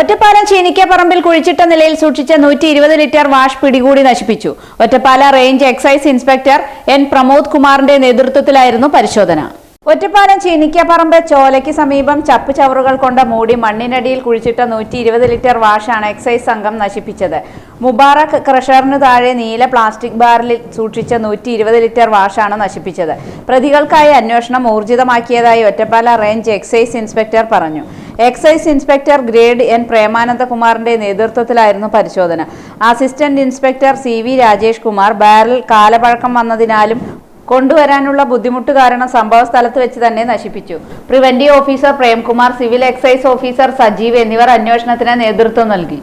ഒറ്റപ്പാലം ചീനിക്കപ്പറമ്പിൽ കുഴിച്ചിട്ട നിലയിൽ സൂക്ഷിച്ച നൂറ്റി ഇരുപത് ലിറ്റർ വാഷ് പിടികൂടി നശിപ്പിച്ചു. Ottappala range excise inspector N Pramod കുമാറിന്റെ നേതൃത്വത്തിലായിരുന്നു പരിശോധന. ഒറ്റപ്പാലം ചീനിക്കപ്പറമ്പ് ചോലയ്ക്ക് സമീപം ചപ്പ് ചവറുകൾ കൊണ്ട് മൂടി മണ്ണിനടിയിൽ കുഴിച്ചിട്ട നൂറ്റി ഇരുപത് ലിറ്റർ വാഷാണ് എക്സൈസ് സംഘം നശിപ്പിച്ചത്. മുബാറക് ക്രഷറിന് താഴെ നീല പ്ലാസ്റ്റിക് ബാറിൽ സൂക്ഷിച്ച നൂറ്റി ഇരുപത് ലിറ്റർ വാഷാണ് നശിപ്പിച്ചത്. പ്രതികൾക്കായി അന്വേഷണം ഊർജിതമാക്കിയതായി ഒറ്റപ്പാല റേഞ്ച് എക്സൈസ് ഇൻസ്പെക്ടർ പറഞ്ഞു. എക്സൈസ് ഇൻസ്പെക്ടർ ഗ്രേഡ് എൻ പ്രേമാനന്ദകുമാറിന്റെ നേതൃത്വത്തിലായിരുന്നു പരിശോധന. Assistant inspector C V Rajesh Kumar barrel കാലപഴക്കം വന്നതിനാലും കൊണ്ടുവരാനുള്ള ബുദ്ധിമുട്ട് കാരണം സംഭവ സ്ഥലത്ത് വെച്ച് തന്നെ നശിപ്പിച്ചു. Preventive officer Premkumar civil excise officer Sajeev എന്നിവർ അന്വേഷണത്തിന് നേതൃത്വം നൽകി.